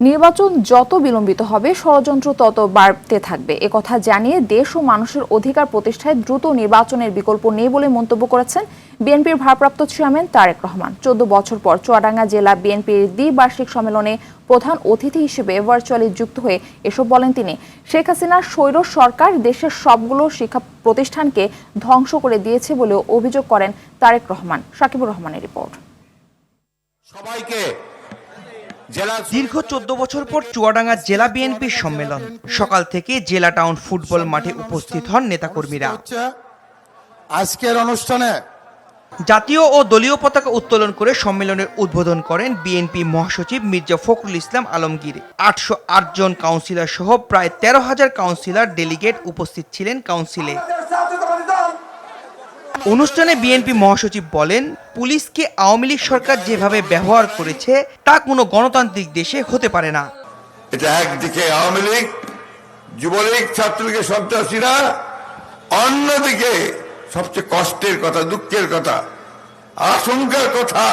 নির্বাচন যত বিলম্বিত হবে, ষড়যন্ত্র তত বাড়তে থাকবে। একথা জানিয়ে দেশ ও মানুষের অধিকার প্রতিষ্ঠায় দ্রুত নির্বাচনের বিকল্প নেই বলে মন্তব্য করেছেন বিএনপির ভারপ্রাপ্ত চেয়ারম্যান তারেক রহমান। চোদ্দ বছর পর চুয়াডাঙ্গা জেলা বিএনপির দ্বিবার্ষিক সম্মেলনে প্রধান অতিথি হিসেবে ভার্চুয়ালি যুক্ত হয়ে এসব বলেন তিনি। শেখ হাসিনার স্বৈর সরকার দেশের সবগুলো শিক্ষা প্রতিষ্ঠানকে ধ্বংস করে দিয়েছে বলেও অভিযোগ করেন তারেক রহমান। সাকিবুর রহমানের রিপোর্ট। সবাইকে জেলা দীর্ঘ চোদ্দ বছর পর চুয়াডাঙ্গা জেলা বিএনপির সম্মেলন। সকাল থেকে জেলা টাউন ফুটবল মাঠে উপস্থিত হন নেতাকর্মীরা। আজকের অনুষ্ঠানে জাতীয় ও দলীয় পতাকা উত্তোলন করে সম্মেলনের উদ্বোধন করেন বিএনপি মহাসচিব মির্জা ফখরুল ইসলাম আলমগীর। আটশো আট জন কাউন্সিলর সহ প্রায় তেরো হাজার কাউন্সিলর ডেলিগেট উপস্থিত ছিলেন কাউন্সিলে। অনুষ্ঠানে বিএনপি মহাসচিব বলেন, পুলিশকে আওয়ামী লীগ সরকার যেভাবে ব্যবহার করেছে, তা কোনো গণতান্ত্রিক দেশে হতে পারে না। এটা একদিকে আওয়ামী লীগ, যুবলীগ, ছাত্রলীগের সন্ত্রাসীরা, অন্যদিকে সবচেয়ে কষ্টের কথা, দুঃখের কথা, আশঙ্কার কথা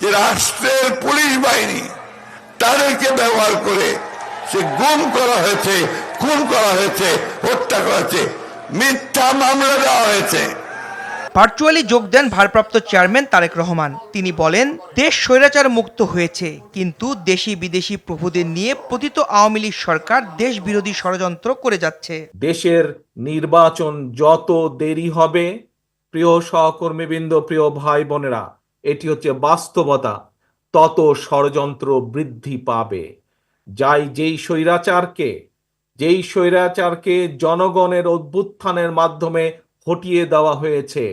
যে রাষ্ট্রের পুলিশ বাহিনী তাদেরকে ব্যবহার করে সে গুম করা হয়েছে, খুন করা হয়েছে, হত্যা করা হয়েছে, মিথ্যা মামলা দেওয়া হয়েছে। ভার্চুয়ালি যোগ দেন ভারপ্রাপ্ত চেয়ারম্যান তারেক রহমান। তিনি বলেন, দেশ স্বৈরাচার মুক্ত হয়েছে, কিন্তু দেশি বিদেশি প্রভুদের নিয়ে পতিত আওয়ামী লীগ সরকার দেশ বিরোধী ষড়যন্ত্র করে যাচ্ছে। দেশের নির্বাচন যত দেরি হবে, প্রিয় সহকর্মীবৃন্দ, প্রিয় ভাই বোনেরা, এটি হচ্ছে বাস্তবতা, তত ষড়যন্ত্র বৃদ্ধি পাবে। যাই যেই স্বৈরাচারকে যেই স্বৈরাচারকে জনগণের অভ্যুত্থানের মাধ্যমে হটিয়ে দেওয়া হয়েছে।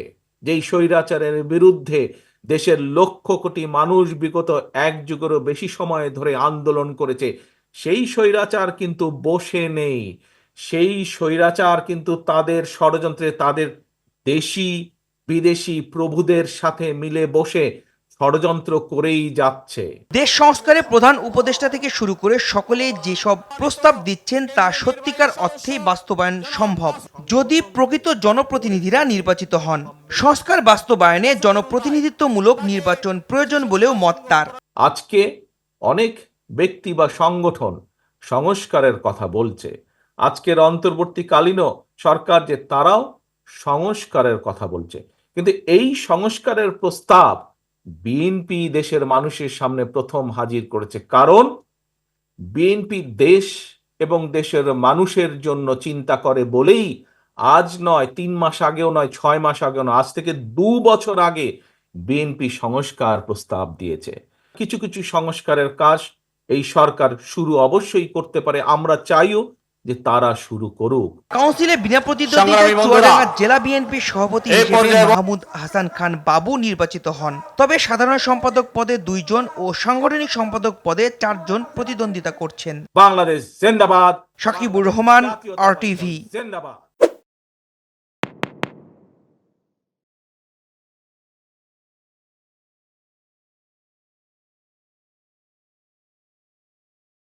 যেই স্বৈরাচারের বিরুদ্ধে দেশের লক্ষ কোটি মানুষ বিগত এক যুগেরও বেশি সময় ধরে আন্দোলন করেছে, সেই স্বৈরাচার কিন্তু বসে নেই। সেই স্বৈরাচার কিন্তু তাদের ষড়যন্ত্রে তাদের দেশি, বিদেশি প্রভুদের সাথে মিলে বসে ষড়যন্ত্র করেই যাচ্ছে। দেশ সংস্কারে প্রধান উপদেষ্টা থেকে শুরু করে সকলে যেসব প্রস্তাব দিচ্ছেন তা সত্যিকার অর্থেই বাস্তবায়ন সম্ভব। যদি প্রকৃত জনপ্রতিনিধিরা নির্বাচিত হন। সংস্কার বাস্তবায়নে জনপ্রতিনিধিত্বমূলক নির্বাচন প্রয়োজন বলেও মত তার। আজকে অনেক ব্যক্তি বা সংগঠন সংস্কারের কথা বলছে। আজকের অন্তর্বর্তীকালীনও সরকার যে তারাও সংস্কারের কথা বলছে। কিন্তু এই সংস্কারের প্রস্তাব বিএনপি দেশের মানুষের সামনে প্রথম হাজির করেছে কারণ বিএনপি দেশ এবং দেশের মানুষের জন্য চিন্তা করে বলেই আজ নয় তিন মাস আগেও নয় ছয় মাস আগেও নয় আজ থেকে দু বছর আগে বিএনপি সংস্কার প্রস্তাব দিয়েছে। কিছু কিছু সংস্কারের কাজ এই সরকার শুরু অবশ্যই করতে পারে আমরা চাইও যে তারা শুরু করুক। কাউন্সিলে বিনা চুয়াডাঙ্গা জেলা বিএনপির সভাপতি হিসেবে মাহমুদ হাসান খান বাবু নির্বাচিত হন। তবে সাধারণ সম্পাদক পদে দুইজন ও সাংগঠনিক সম্পাদক পদে চারজন প্রতিদ্বন্দ্বিতা করছেন। বাংলাদেশ জিন্দাবাদ। সাকিবুর রহমান আর টিভি জিন্দাবাদ।